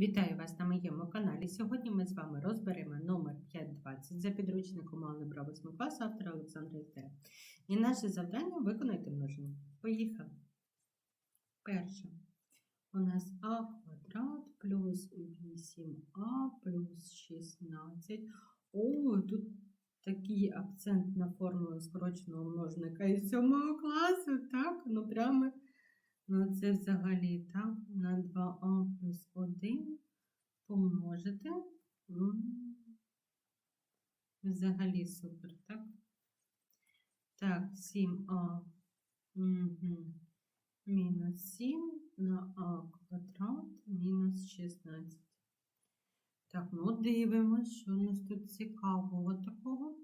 Вітаю вас на моєму каналі. Сьогодні ми з вами розберемо номер 520 за підручником алгебра 8 класу автора Олександра Істера. І наше завдання виконати множення. Поїхали. Перше. У нас а квадрат плюс 8а плюс 16. О, тут такий акцент на формулу скороченого множника із 7 класу, так? Ну прямо Ну, це взагалі так, на 2а плюс 1 помножити. Взагалі супер, так? Так, 7а угу. мінус 7 на а квадрат мінус 16. Так, ну дивимося, що у нас тут цікавого такого.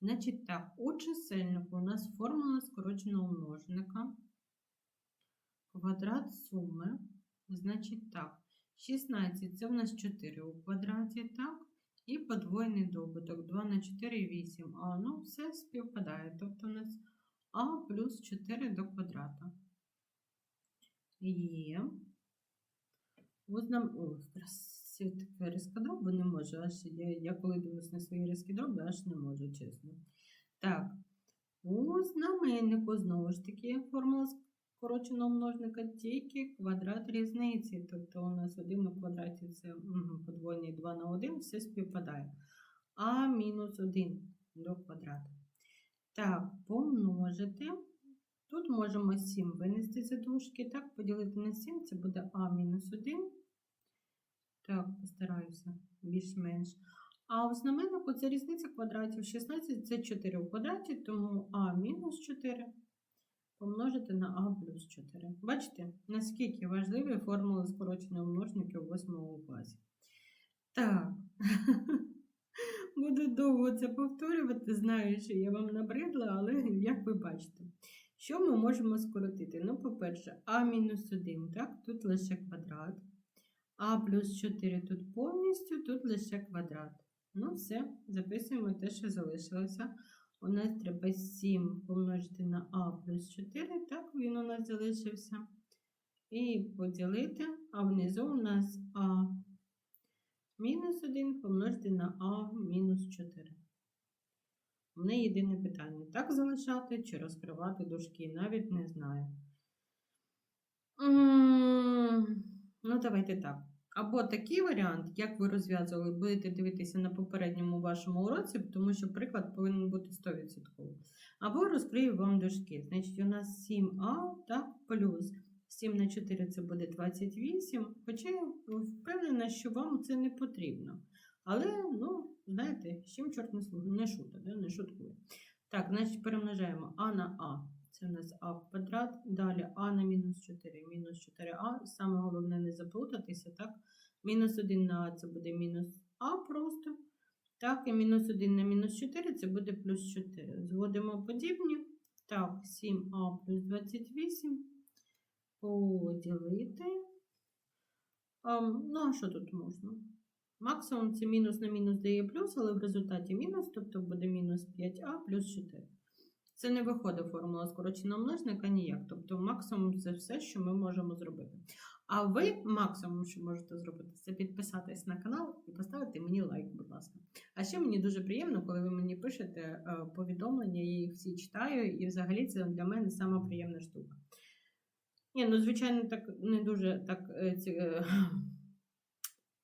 Значить так, у чисельнику у нас формула скороченого множника квадрат суми, значить так, 16 це в нас 4 у квадраті, так? І подвоєний добуток 2 на 4 8. А ну все співпадає. Тобто у нас А плюс 4 до квадрата. Є. Ось нам, о, красиво таке розкадав, бо не можу. Аж я, я коли дивлюсь на свої розкидроби, аж не можу, чесно. Так, у знаменнику знову ж таки формула скороченого множника тільки квадрат різниці. Тобто у нас 1 у квадраті це подвоєний 2 на 1, все співпадає. А мінус 1 до квадрата. Так, помножити. Тут можемо 7 винести за дужки. Так, поділити на 7, це буде А мінус 1. Так, постараюся більш-менш. А у знаменнику це різниця квадратів. 16 це 4 у квадраті, тому А мінус 4 помножити на А плюс 4. Бачите, наскільки важливі формули скороченого множника у 8 класі. Так, буду довго це повторювати. Знаю, що я вам набридла, але як ви бачите, що ми можемо скоротити? Ну, по-перше, А мінус 1, так, тут лише квадрат. А плюс 4 тут повністю, тут лише квадрат. Ну, все, записуємо те, що залишилося. У нас треба 7 помножити на А плюс 4, так він у нас залишився. І поділити, а внизу у нас А мінус 1 помножити на А мінус 4. У мене єдине питання: так залишати чи розкривати дужки, навіть не знаю. Ну, давайте так. Або такий варіант, як ви розв'язували, будете дивитися на попередньому вашому уроці, тому що приклад повинен бути 100%. Або розкрию вам дужки. Значить, у нас 7а так, плюс 7 на 4 це буде 28. Хоча я впевнена, що вам це не потрібно. Але, ну, знаєте, з чим чорт не слуга, не шута, не шуткує. Так, значить, перемножаємо а на а. Це у нас а в квадрат. Далі а на мінус 4, мінус 4а. Саме головне не заплутатися, так? Мінус 1 на а це буде мінус а просто. Так, і мінус 1 на мінус 4 це буде плюс 4. Зводимо подібні. Так, 7а плюс 28. Поділити. А, ну, а що тут можна? Максимум це мінус на мінус дає плюс, але в результаті мінус, тобто буде мінус 5а плюс 4. Це не виходить формула скороченого множника ніяк. Тобто максимум це все, що ми можемо зробити. А ви максимум, що можете зробити, це підписатись на канал і поставити мені лайк, будь ласка. А ще мені дуже приємно, коли ви мені пишете е, повідомлення, я їх всі читаю, і взагалі це для мене сама приємна штука. Ні, ну, звичайно, так не дуже так. е, ці- е,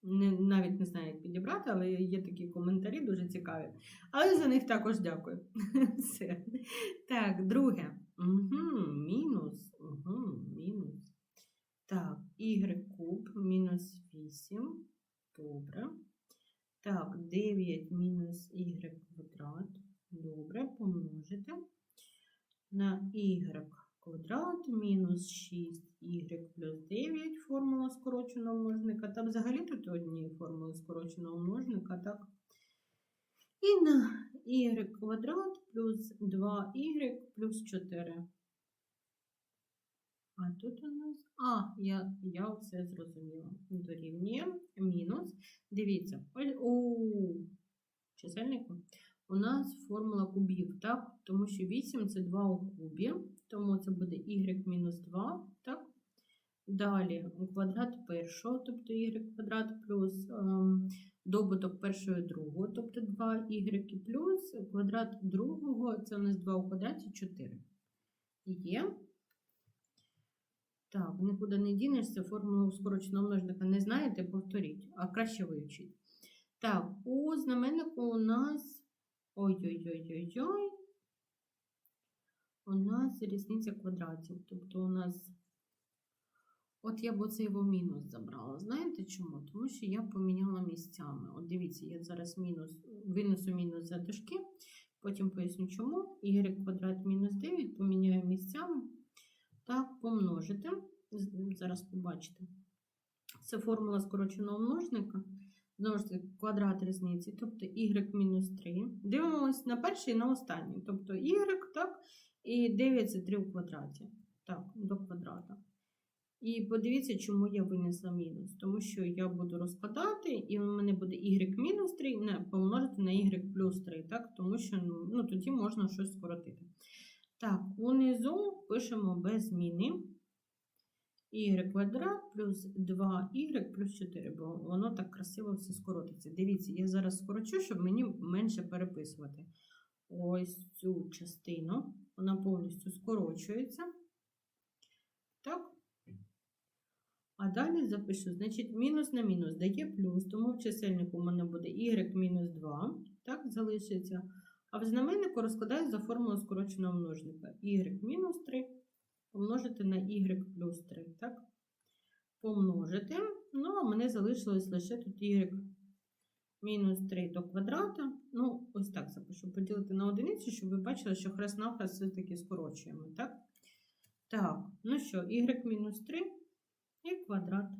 не, навіть не знаю, як підібрати, але є такі коментарі дуже цікаві. Але за них також дякую. Все. Так, друге. Угу, мінус. Угу, мінус. Так, y куб мінус 8. Добре. Так, 9 мінус y квадрат. Добре, помножити на y квадрат мінус 6y плюс 9 формула скороченого множника. Та взагалі тут одні формули скороченого множника, так? І на y квадрат плюс 2y плюс 4. А тут у нас. А, я, я все зрозуміла. Дорівнює мінус. Дивіться, у чисельнику у нас формула кубів, так? Тому що 8 це 2 у кубі, тому це буде y мінус 2, так? Далі квадрат першого, тобто y квадрат плюс ем, добуток першого і другого, тобто 2y плюс квадрат другого, це у нас 2 у квадраті 4. Є. Так, нікуди не дінешся, формулу скороченого множника не знаєте, повторіть, а краще вивчіть. Так, у знаменнику у нас. Ой-ой-ой-ой-ой. У нас різниця квадратів. Тобто у нас. От я б оце його мінус забрала. Знаєте чому? Тому що я поміняла місцями. От дивіться, я зараз мінус, винесу мінус за дужки, потім поясню чому. Y квадрат мінус 9 поміняю місцями. Так, помножити. Зараз побачите. Це формула скороченого множника. Знову ж таки, квадрат різниці, тобто y мінус 3. Дивимось на перший і на останній. Тобто y, так, і 9 це 3 у квадраті. Так, до квадрата. І подивіться, чому я винесла мінус. Тому що я буду розкладати, і у мене буде y мінус 3 не, помножити на y плюс 3, так? тому що ну, тоді можна щось скоротити. Так, унизу пишемо без зміни y квадрат плюс 2y плюс 4, бо воно так красиво все скоротиться. Дивіться, я зараз скорочу, щоб мені менше переписувати. Ось цю частину, вона повністю скорочується. Так. А далі запишу, значить, мінус на мінус дає плюс, тому в чисельнику у мене буде y мінус 2, так, залишиться. А в знаменнику розкладаю за формулу скороченого множника. y мінус 3 помножити на y плюс 3, так? Помножити. Ну, а мене залишилось лише тут y мінус 3 до квадрата. Ну, ось так запишу. Поділити на одиницю, щоб ви бачили, що хрест-навхрест все-таки скорочуємо, так? Так, ну що, y мінус 3 і квадрат.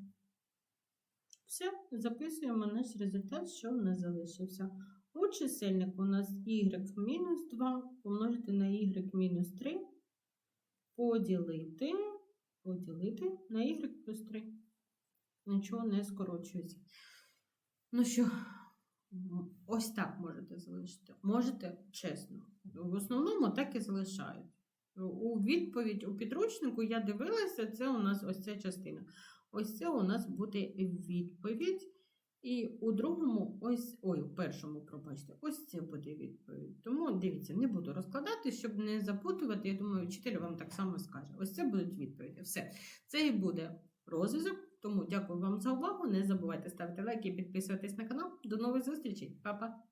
Все, записуємо наш результат, що в нас залишився. У чисельнику у нас y мінус 2 помножити на y мінус 3 поділити, поділити на y плюс 3. Нічого не скорочується. Ну що, ось так можете залишити. Можете чесно. В основному так і залишають. У відповідь у підручнику я дивилася, це у нас ось ця частина. Ось це у нас буде відповідь. І у другому, ось, ой, у першому, пробачте, ось це буде відповідь. Тому дивіться, не буду розкладати, щоб не запутувати. Я думаю, вчитель вам так само скаже. Ось це будуть відповіді. Все. Це і буде розв'язок. Тому дякую вам за увагу. Не забувайте ставити лайки підписуватись на канал. До нових зустрічей, Па-па!